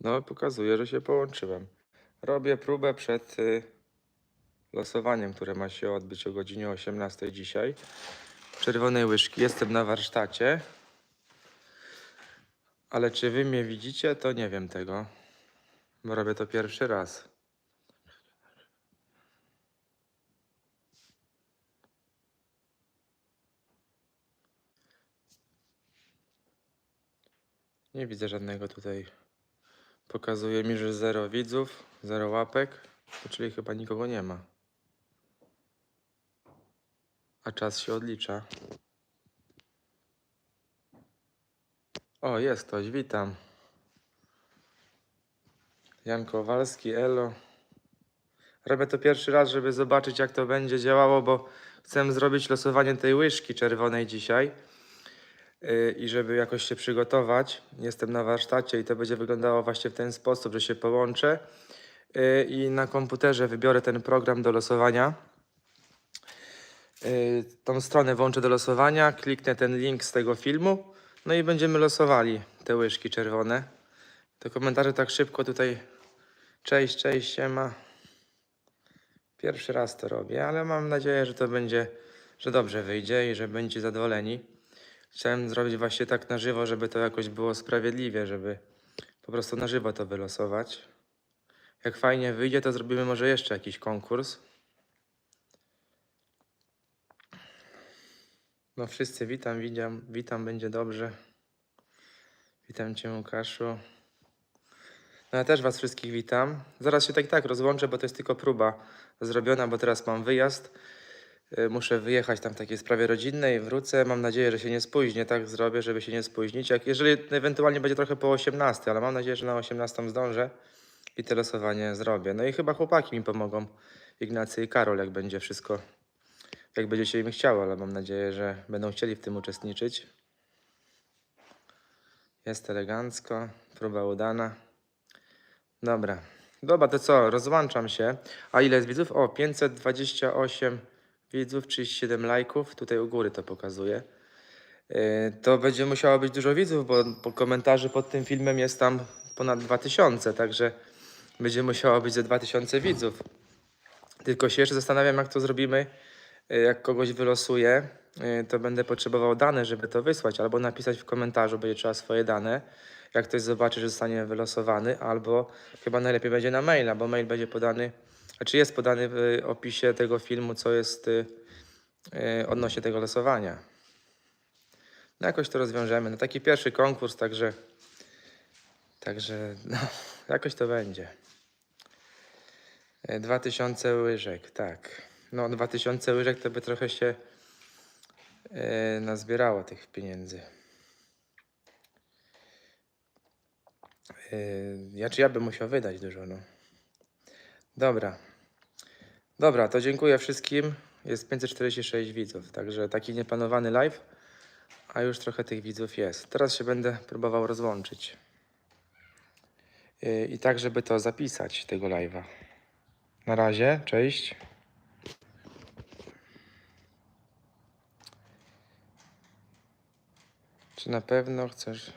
No, pokazuje, że się połączyłem. Robię próbę przed y, losowaniem, które ma się odbyć o godzinie 18 dzisiaj. Czerwonej łyżki. Jestem na warsztacie. Ale czy wy mnie widzicie, to nie wiem tego. Bo robię to pierwszy raz. Nie widzę żadnego tutaj. Pokazuje mi, że zero widzów, zero łapek, to czyli chyba nikogo nie ma. A czas się odlicza. O, jest ktoś, witam. Jan Kowalski, Elo. Robię to pierwszy raz, żeby zobaczyć, jak to będzie działało, bo chcę zrobić losowanie tej łyżki czerwonej dzisiaj. Yy, I żeby jakoś się przygotować, jestem na warsztacie i to będzie wyglądało właśnie w ten sposób, że się połączę yy, i na komputerze wybiorę ten program do losowania. Yy, Tą stronę włączę do losowania, kliknę ten link z tego filmu, no i będziemy losowali te łyżki czerwone. Te komentarze tak szybko tutaj. Cześć, cześć, siema. Pierwszy raz to robię, ale mam nadzieję, że to będzie, że dobrze wyjdzie i że będziecie zadowoleni. Chciałem zrobić właśnie tak na żywo, żeby to jakoś było sprawiedliwie, żeby po prostu na żywo to wylosować. Jak fajnie wyjdzie, to zrobimy może jeszcze jakiś konkurs. No wszyscy witam, witam, witam, będzie dobrze. Witam Cię Łukaszu. No ja też Was wszystkich witam. Zaraz się tak tak rozłączę, bo to jest tylko próba zrobiona, bo teraz mam wyjazd. Y, Muszę wyjechać tam w takiej sprawie rodzinnej, wrócę. Mam nadzieję, że się nie spóźnię. Tak zrobię, żeby się nie spóźnić. Jak, jeżeli ewentualnie będzie trochę po 18, ale mam nadzieję, że na 18 zdążę i te losowanie zrobię. No i chyba chłopaki mi pomogą. Ignacy i Karol, jak będzie wszystko, jak będzie się im chciało, ale mam nadzieję, że będą chcieli w tym uczestniczyć. Jest elegancko, próba udana. Dobra. Dobra, to co? Rozłączam się. A ile jest widzów? O, 528 widzów, 37 lajków. Tutaj u góry to pokazuje. Yy, To będzie musiało być dużo widzów, bo po komentarzy pod tym filmem jest tam ponad 2000, także będzie musiało być ze 2000 widzów. Tylko się jeszcze zastanawiam, jak to zrobimy. Yy, Jak kogoś wylosuję, yy, to będę potrzebował dane, żeby to wysłać, albo napisać w komentarzu, będzie trzeba swoje dane. Jak ktoś zobaczy, że zostanie wylosowany, albo chyba najlepiej będzie na maila, bo mail będzie podany, znaczy jest podany w opisie tego filmu, co jest y, y, odnośnie tego losowania. No jakoś to rozwiążemy. No taki pierwszy konkurs, także, także no, jakoś to będzie. Y, 2000 łyżek, tak. No 2000 łyżek to by trochę się y, nazbierało tych pieniędzy. Yy, ja czy ja bym musiał wydać dużo, no. Dobra. Dobra, to dziękuję wszystkim. Jest 546 widzów, także taki nieplanowany live, a już trochę tych widzów jest. Teraz się będę próbował rozłączyć. Yy, I tak, żeby to zapisać, tego live'a. Na razie, cześć. Czy na pewno chcesz...